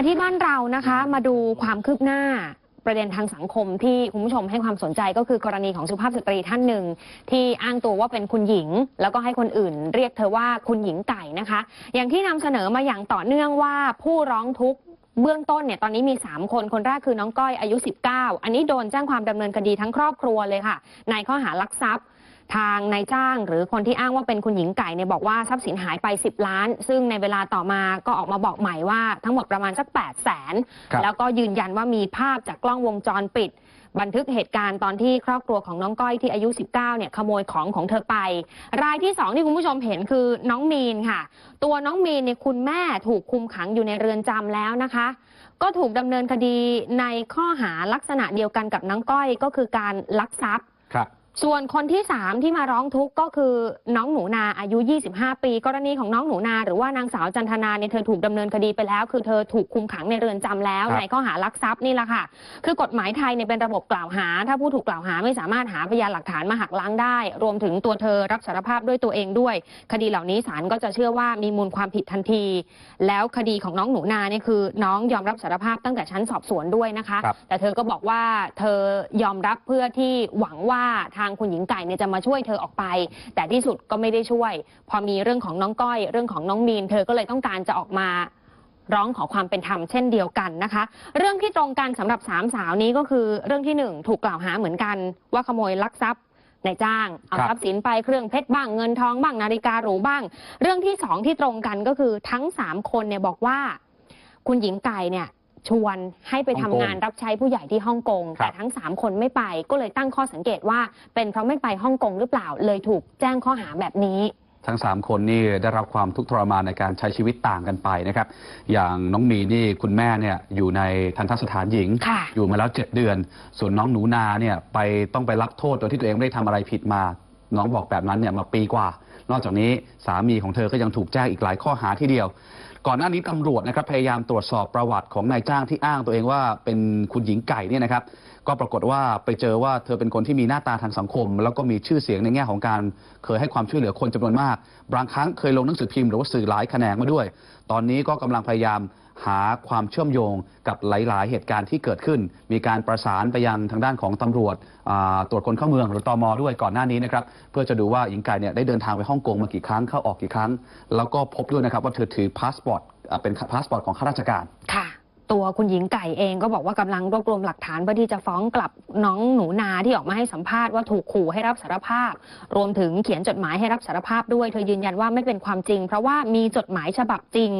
มาที่บ้านเรานะคะ มาดูความคืบหน้าประเด็นทางสังคมที่คุณผู้ชมให้ความสนใจก็คือกรณีของสุภาพสตรีท่านหนึ่ง ที่อ้างตัวว่าเป็นคุณหญิง แล้วก็ให้คนอื่น เรียกเธอว่าคุณหญิงไก่นะคะ อย่างที่นำเสนอมาอย่างต่อเนื่องว่าผู้ร้องทุกข์เบื้องต้นเนี่ยตอนนี้มี 3 คน คนแรกคือน้องก้อยอายุ 19 อันนี้โดนแจ้งความดำเนินคดีทั้งครอบครัวเลยค่ะในข้อหารักทรัพย์ ทางนายจ้างหรือคนที่อ้างว่าเป็นคุณหญิงไก่เนี่ยบอกว่าทรัพย์สินหายไป 10 ล้าน ซึ่งในเวลาต่อมาก็ออกมาบอกใหม่ว่าทั้งหมดประมาณสัก 8 0 0แสนครับแล้วก็ยืนยันว่ามีภาพจากกล้องวงจรปิด บันทึกเหตุการณ์ตอนที่ครอบครัวของน้องก้อยที่อายุ 19 เนี่ยขโมยของของเธอไป รายที่ 2 ที่คุณผู้ชมเห็นคือน้องมีนค่ะ ตัวน้องมีนเนี่ยคุณแม่ถูกคุมขังอยู่ในเรือนจำแล้วนะคะก็ถูกดำเนินคดีในข้อหาลักษณะเดียวกันกับน้องก้อยก็คือการลักทรัพย์ครับ ส่วนคนที่ 3 ที่มาร้องทุกข์ก็คือน้องหนูนาอายุ 25 ปี กรณีของน้องหนูนา หรือว่านางสาวจันทนาเนี่ยเธอถูกดำเนินคดีไปแล้ว คือเธอถูกคุมขังในเรือนจำแล้วครับในข้อหารักทรัพย์นี่แหละค่ะ คือกฎหมายไทยเนี่ยเป็นระบบกล่าวหา ถ้าผู้ถูกกล่าวหาไม่สามารถหาพยานหลักฐานมาหักล้างได้ รวมถึงตัวเธอรับสารภาพด้วยตัวเองด้วย คดีเหล่านี้ศาลก็จะเชื่อว่ามีมูลความผิดทันที แล้วคดีของน้องหนูนาเนี่ยคือ น้องยอมรับสารภาพตั้งแต่ชั้นสอบสวนด้วยนะคะครับแต่เธอก็บอกว่าเธอยอมรับเพื่อที่หวังว่าทางคุณหญิงไก่เนี่ยจะมาช่วยเธอออกไป แต่ที่สุดก็ไม่ได้ช่วย พอมีเรื่องของน้องก้อยเรื่องของน้องมีน เธอก็เลยต้องการจะออกมาร้องขอความเป็นธรรมเช่นเดียวกันนะคะ เรื่องที่ตรงกันสำหรับสามสาวนี้ก็คือเรื่องที่หนึ่งถูกกล่าวหาเหมือนกัน ว่าขโมยลักทรัพย์ในจ้างเอาทรัพย์สินไปเครื่องเพชรบ้างเงินทองบ้างนาฬิกาหรูบ้าง เรื่องที่สองที่ตรงกันก็คือทั้งสามคนเนี่ยบอกว่า คุณหญิงไก่เนี่ย ชวนให้ไปทำงานรับใช้ผู้ใหญ่ที่ฮ่องกงครับแต่ทั้งสามคนไม่ไปก็เลยตั้งข้อสังเกตว่า เป็นเพราะไม่ไปฮ่องกงหรือเปล่าเลยถูกแจ้งข้อหาแบบนี้ ทั้ง 3 คนนี่ได้รับความทุกข์ทรมานในการใช้ชีวิตต่างกันไปนะครับ อย่างน้องมีนี่คุณแม่เนี่ยอยู่ในทันทสถานหญิงค่ะอยู่มาแล้ว 7 เดือน ส่วนน้องหนูนาเนี่ยไปต้องไปรับโทษโดยที่ตัวเองไม่ได้ทำอะไรผิดมาน้องบอกแบบนั้นเนี่ยมาปีกว่า นอกจากนี้สามีของเธอก็ยังถูกแจ้งอีกหลายข้อหาทีเดียว ก่อนหน้านี้ตำรวจนะครับพยายามตรวจสอบประวัติของนายจ้างที่อ้างตัวเองว่าเป็นคุณหญิงไก่เนี่ยนะครับ ก็ปรากฏว่าไปเจอว่าเธอเป็นคนที่มีหน้าตาทางสังคม แล้วก็มีชื่อเสียงในแง่ของการเคยให้ความช่วยเหลือคนจำนวนมาก บางครั้งเคยลงหนังสือพิมพ์หรือว่าสื่อหลายแขนงมาด้วย ตอนนี้ก็กำลังพยายาม หาความเชื่อมโยงกับหลาย ๆ เหตุการณ์ที่เกิดขึ้น มีการประสานไปยังทางด้านของตำรวจตรวจคนเข้าเมืองหรือตมด้วยก่อนหน้านี้นะครับเพื่อจะดูว่าหญิงไก่เนี่ยได้เดินทางไปฮ่องกงมากี่ครั้งเข้าออกกี่ครั้ง แล้วก็พบด้วยนะครับว่าเธอถือพาสปอร์ตเป็นพาสปอร์ตของข้าราชการค่ะ ตัวคุณหญิงไก่เองก็บอกว่ากำลังรวบรวมหลักฐานเพื่อที่จะฟ้องกลับน้องหนูนาที่ออกมาให้สัมภาษณ์ว่าถูกขู่ให้รับสารภาพ รวมถึงเขียนจดหมายให้รับสารภาพด้วยเธอยืนยันว่าไม่เป็นความจริง เพราะว่ามีจดหมายฉบับจริง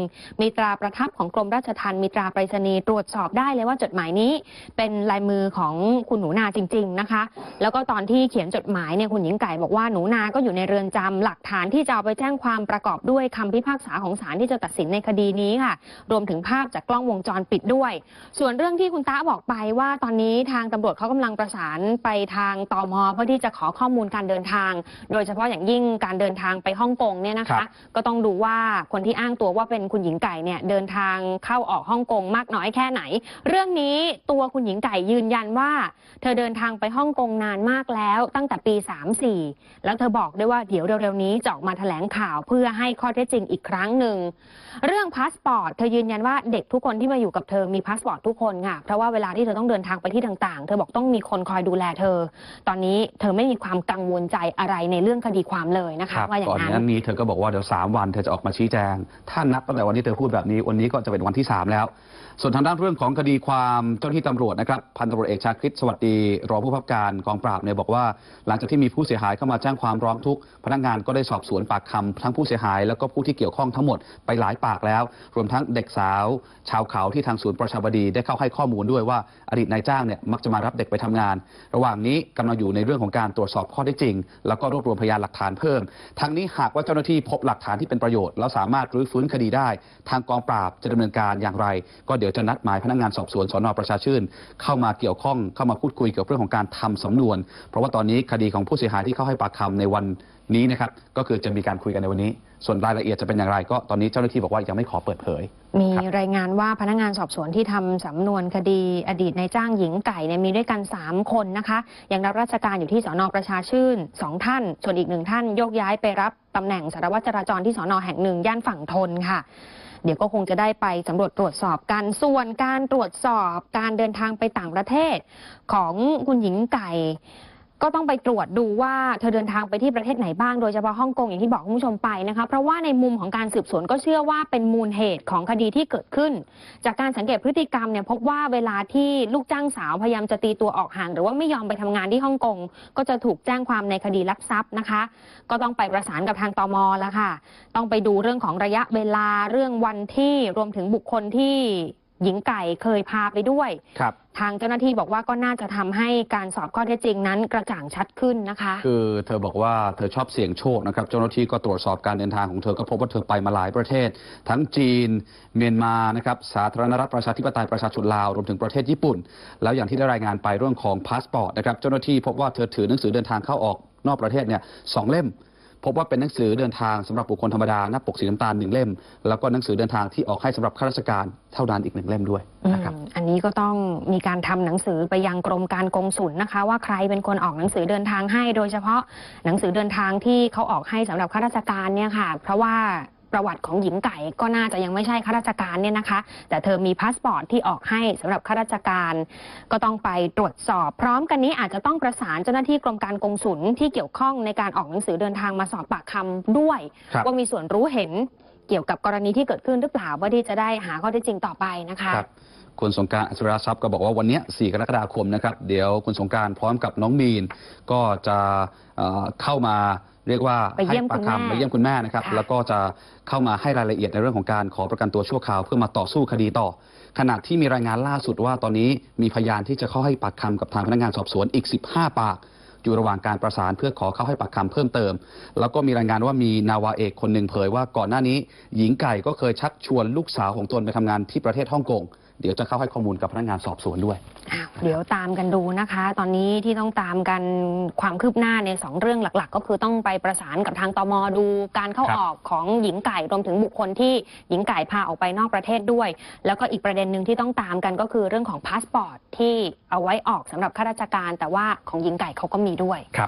มีตราประทับของกรมราชทัณฑ์มีตราไปรษณีย์ตรวจสอบได้เลยว่าจดหมายนี้ เป็นลายมือของคุณหนูนาจริง ๆนะคะ แล้วก็ตอนที่เขียนจดหมายเนี่ยคุณหญิงไก่บอกว่าหนูนาก็อยู่ในเรือนจำหลักฐานที่จะเอาไปแจ้งความประกอบด้วยคำพิพากษาของศาลที่จะตัดสินในคดีนี้ค่ะ รวมถึงภาพจากกล้องวงจรปิดด้วย ส่วนเรื่องที่คุณตาบอกไปว่าตอนนี้ทางตำรวจเขากำลังประสานไปทางตมเพื่อที่จะขอข้อมูลการเดินทาง โดยเฉพาะอย่างยิ่งการเดินทางไปฮ่องกงเนี่ยนะครัคะบก็ต้องดูว่าคนที่อ้างตัวว่าเป็นคุณหญิงไก่เนี่ยเดินทางเข้าออกฮ่องกงมากน้อยแค่ไหน เรื่องนี้ตัวคุณหญิงไก่ยืนยันว่า เธอเดินทางไปฮ่องกงนานมากแล้วตั้งแต่ปี 34 แล้วเธอบอกด้วยว่าเดี๋ยวเร็วๆนี้จะออกมาแถลงข่าวเพื่อให้ข้อเท็จจริงอีกครั้งหนึ่งเรื่องพาสปอร์ตเธอยืนยันว่าเด็กทุกคนที่มาอยู่กับเธอมีพาสปอร์ตทุกคนค่ะ เพราะว่าเวลาที่เธอต้องเดินทางไปที่ต่างๆ เธอบอกต้องมีคนคอยดูแลเธอ ตอนนี้เธอไม่มีความกังวลใจอะไรในเรื่องคดีความเลยนะคะว่าอย่าก่อนงหนั้นน้านี้เธอก็บอกว่าเดี๋ยว3วันเธอจะออกมาชี้แจง ถ้านับตั้งแต่วันที่เธอพูดแบบนี้วันนี้ก็จะเป็นวันที่ 3 แล้ว ส่วนทางด้านเรื่องของคดีความเจ้าหน้าที่ตำรวจนะครับพันตำรวจเอกชาคริตสวัสดีรองผู้บังคับการกองปราบเนี่ยบอกว่า หลังจากที่มีผู้เสียหายเข้ามาแจ้งความร้องทุกข์พนักงานก็ได้สอบสวนปากคำทั้งผู้เสียหาย แล้วก็ผู้ที่เกี่ยวข้องทั้งหมดไปหลายปากแล้ว รวมทั้งเด็กสาว ชาวเขาที่ทางศูนย์ประชาบดีได้เข้าให้ข้อมูลด้วยว่าอดีตนายจ้างเนี่ยมักจะมารับเด็กไปทำงาน ระหว่างนี้กำลังอยู่ในเรื่องของการตรวจสอบข้อเท็จจริง แล้วก็รวบรวมพยานหลักฐานเพิ่ม ทั้งนี้หากว่าเจ้าหน้าที่พบหลักฐานที่เป็นประโยชน์แล้วสามารถรื้อฟื้นคดีได้ ทางกองปราบจะดำเนินการอย่างไร ก็เดี๋ยวจะนัดหมายพนักงานสอบสวนสนประชาชื่น เข้ามาเกี่ยวข้องเข้ามาพูดคุยเกี่ยวกับเรื่องของการทำสำนวน เพราะว่าตอนนี้คดีของผู้เสียหายที่เข้าให้ปากคำในวันนี้นะครับก็คือจะมีการคุยกันในวันนี้ ส่วนรายละเอียดจะเป็นอย่างไรก็ตอนนี้เจ้าหน้าที่บอกว่ายังไม่ขอเปิดเผย มีครับรายงานว่าพนักงานสอบสวนที่ทำสำนวนคดีอดีตนายจ้างหญิงไก่เนี่ยมีด้วยกัน 3 คนนะคะยังรับราชการอยู่ที่สอนอประชาชื่น 2 ท่าน ส่วนอีกหนึ่งท่านโยกย้ายไปรับตำแหน่งสารวัตรจราจรที่สอนอแห่งหนึ่งย่านฝั่งทนค่ะเดี๋ยวก็คงจะได้ไปสำรวจตรวจสอบกัน ส่วนการตรวจสอบการเดินทางไปต่างประเทศของคุณหญิงไก่ ก็ต้องไปตรวจดูว่าเธอเดินทางไปที่ประเทศไหนบ้างโดยเฉพาะฮ่องกงอย่างที่บอกคุณผู้ชมไปนะคะ เพราะว่าในมุมของการสืบสวนก็เชื่อว่าเป็นมูลเหตุของคดีที่เกิดขึ้น จากการสังเกตพฤติกรรมเนี่ยพบว่าเวลาที่ลูกจ้างสาวพยายามจะตีตัวออกห่าง หรือว่าไม่ยอมไปทำงานที่ฮ่องกงก็จะถูกแจ้งความในคดีลักทรัพย์นะคะ ก็ต้องไปประสานกับทางตมแล้วค่ะ ต้องไปดูเรื่องของระยะเวลาเรื่องวันที่รวมถึงบุคคลที่ หญิงไก่เคยพาไปด้วย ครับ ทางเจ้าหน้าที่บอกว่าก็น่าจะทำให้การสอบข้อเท็จจริงนั้นกระจ่างชัดขึ้นนะคะ คือเธอบอกว่าเธอชอบเสี่ยงโชคนะครับ เจ้าหน้าที่ก็ตรวจสอบการเดินทางของเธอก็พบว่าเธอไปมาหลายประเทศ ทั้งจีน เมียนมานะครับสาธารณรัฐประชาธิปไตยประชาชนลาวรวมถึงประเทศญี่ปุ่น แล้วอย่างที่ได้รายงานไปเรื่องของพาสปอร์ตนะครับเจ้าหน้าที่พบว่าเธอถือหนังสือเดินทางเข้าออกนอกประเทศเนี่ยสองเล่ม พบว่าเป็นหนังสือเดินทางสำหรับบุคคลธรรมดาหน้าปกสีน้ำตาลหนึ่งเล่ม แล้วก็หนังสือเดินทางที่ออกให้สำหรับข้าราชการเท่านั้นอีกหนึ่งเล่มด้วยนะครับอืมอันนี้ก็ต้องมีการทำหนังสือไปยังกรมการกงสุลนะคะ ว่าใครเป็นคนออกหนังสือเดินทางให้ โดยเฉพาะหนังสือเดินทางที่เขาออกให้สำหรับข้าราชการเนี่ยค่ะ เพราะว่า ประวัติของหญิงไก่ก็น่าจะยังไม่ใช่ข้าราชการเนี่ยนะคะ แต่เธอมีพาสปอร์ตที่ออกให้สำหรับข้าราชการ ก็ต้องไปตรวจสอบ พร้อมกันนี้อาจจะต้องประสานเจ้าหน้าที่กรมการกงสุลที่เกี่ยวข้องในการออกหนังสือเดินทางมาสอบปากคำด้วยครับว่ามีส่วนรู้เห็น เกี่ยวกับกรณีที่เกิดขึ้นหรือเปล่าว่าที่จะได้หาข้อเท็จจริงต่อไปนะคะครับคุณสงกรารอัศราทรัพย์ก็บอกว่าวันเนี้ย4กรกฎาคมนะครับ เดี๋ยวคุณสงกรารพร้อมกับน้องมีน ก็จะเอ่อเข้ามาเรียกว่าไปเยี่ยมให้ปากคุณแม่คำไปเยี่ยมคุณแม่นะครับค่ะแล้วก็จะเข้ามาให้รายละเอียดในเรื่องของการขอประกันตัวชั่วคราวเพื่อมาต่อสู้คดีต่อ ขณะที่มีรายงานล่าสุดว่าตอนนี้มีพยานที่จะเข้าให้ปากคำกับทางพนักงานสอบสวนอีก 15 ปาก อยู่ระหว่างการประสานเพื่อขอเข้าให้ปากคำเพิ่มเติม แล้วก็มีรายงานว่ามีนาวาเอกคนหนึ่งเผยว่าก่อนหน้านี้ หญิงไก่ก็เคยชักชวนลูกสาวของตนไปทำงานที่ประเทศฮ่องกง เดี๋ยวจะเข้าให้ข้อมูลกับพนักงานสอบสวนด้วยอ้าวเดี๋ยวตามกันดูนะคะ ตอนนี้ที่ต้องตามกันความคืบหน้าในสองเรื่องหลัก ๆ ก็คือต้องไปประสานกับทางตมดูการเข้าครับออกของหญิงไก่รวมถึงบุคคลที่หญิงไก่พาออกไปนอกประเทศด้วย แล้วก็อีกประเด็นหนึ่งที่ต้องตามกันก็คือเรื่องของพาสปอร์ตที่เอาไว้ออกสำหรับข้าราชการ แต่ว่าของหญิงไก่เขาก็มีด้วยครับ